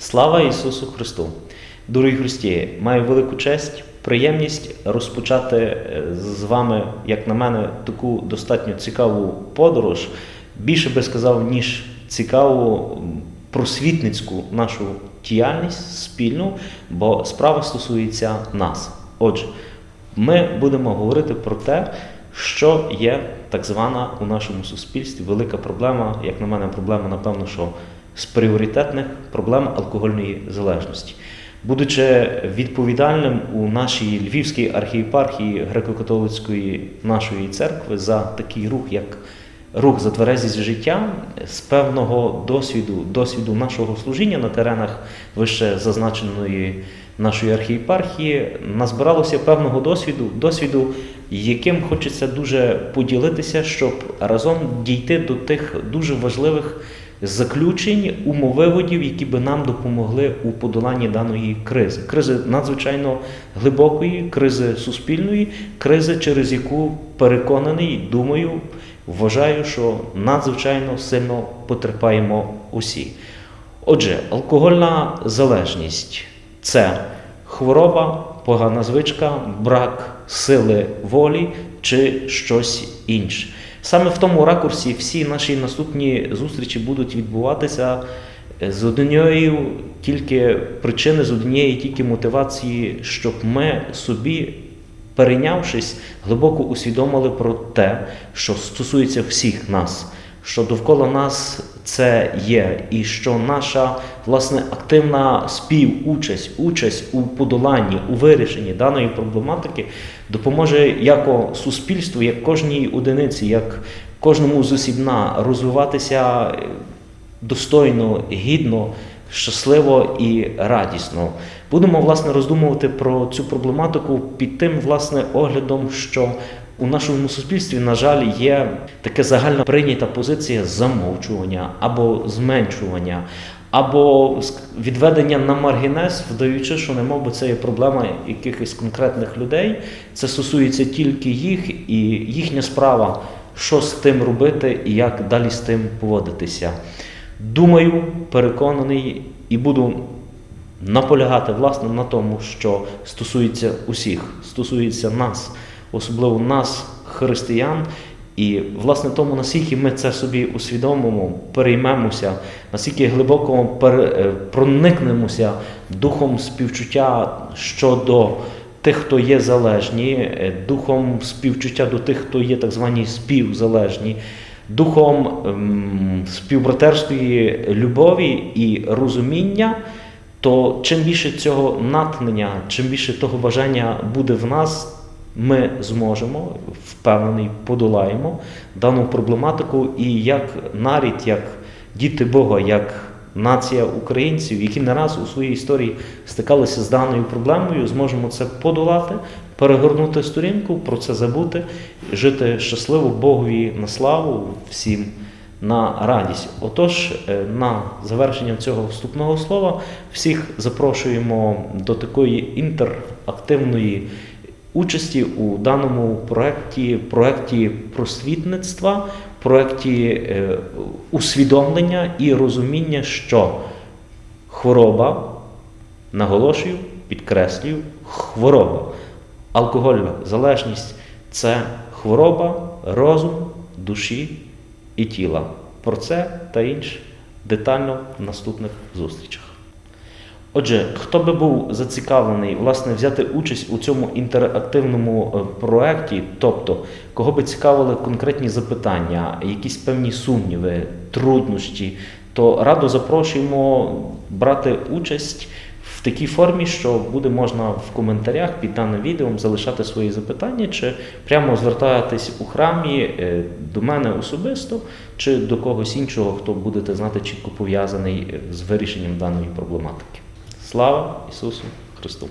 Слава Ісусу Христу! Дорогі Христі, маю велику честь, приємність розпочати е, з вами, як на мене, таку достатньо цікаву подорож. Більше би сказав, ніж цікаву просвітницьку нашу діяльність спільну, бо справа стосується нас. Отже, ми будемо говорити про те, що є так звана у нашому суспільстві велика проблема, як на мене, проблема, напевно, що з пріоритетних проблем алкогольної залежності. Будучи відповідальним у нашій Львівській архієпархії греко-католицької нашої церкви за такий рух, як рух за тверезість життя, з певного досвіду, досвіду нашого служіння на теренах вище зазначеної нашої архієпархії, назбиралося певного досвіду, досвіду, яким хочеться дуже поділитися, щоб разом дійти до тих дуже важливих заключень, умовиводів, які би нам допомогли у подоланні даної кризи. Кризи надзвичайно глибокої, кризи суспільної, кризи, через яку переконаний, думаю, вважаю, що надзвичайно сильно потерпаємо усі. Отже, алкогольна залежність це хвороба, погана звичка, брак сили волі чи щось інше. Саме в тому ракурсі всі наші наступні зустрічі будуть відбуватися з однією тільки причини, з однієї тільки мотивації, щоб ми собі, перейнявшись, глибоко усвідомили про те, що стосується всіх нас, що довкола нас це є, і що наша власне активна співучасть, участь у подоланні, у вирішенні даної проблематики допоможе як суспільству, як кожній одиниці, як кожному з осібна розвиватися достойно, гідно, щасливо і радісно. Будемо власне роздумувати про цю проблематику під тим власне оглядом, що у нашому суспільстві, на жаль, є така загально прийнята позиція замовчування або зменшування, або відведення на маргінез, вдаючи, що не би це є проблема якихось конкретних людей. Це стосується тільки їх і їхня справа, що з тим робити і як далі з тим поводитися. Думаю, переконаний і буду наполягати власне на тому, що стосується усіх, стосується нас, особливо нас, християн. І власне тому, наскільки ми це собі усвідомимо, переймемося, наскільки глибоко е, проникнемося духом співчуття щодо тих, хто є залежні, е, духом співчуття до тих, хто є так звані співзалежні, духом ем, співбратерської любові і розуміння, то чим більше цього натхнення, чим більше того бажання буде в нас, ми зможемо, впевнений, подолаємо дану проблематику і як нарід, як діти Бога, як нація українців, які не раз у своїй історії стикалися з даною проблемою, зможемо це подолати, перегорнути сторінку, про це забути, жити щасливо Богові на славу всім на радість. Отож, е, на завершення цього вступного слова всіх запрошуємо до такої інтерактивної участі у даному проєкті, проєкті просвітництва, проєкті е, усвідомлення і розуміння, що хвороба, наголошую, підкреслюю, хвороба, алкогольна залежність це хвороба розум, душі і тіла. Про це та інше детально в наступних зустрічах. Отже, хто би був зацікавлений власне взяти участь у цьому інтерактивному е, проєкті, тобто кого би цікавили конкретні запитання, якісь певні сумніви, труднощі, то радо запрошуємо брати участь в такій формі, що буде можна в коментарях під даним відео залишати свої запитання, чи прямо звертатись у храмі е, до мене особисто, чи до когось іншого, хто будете знати чітко пов'язаний е, з вирішенням даної проблематики. Слава Ісусу Христу!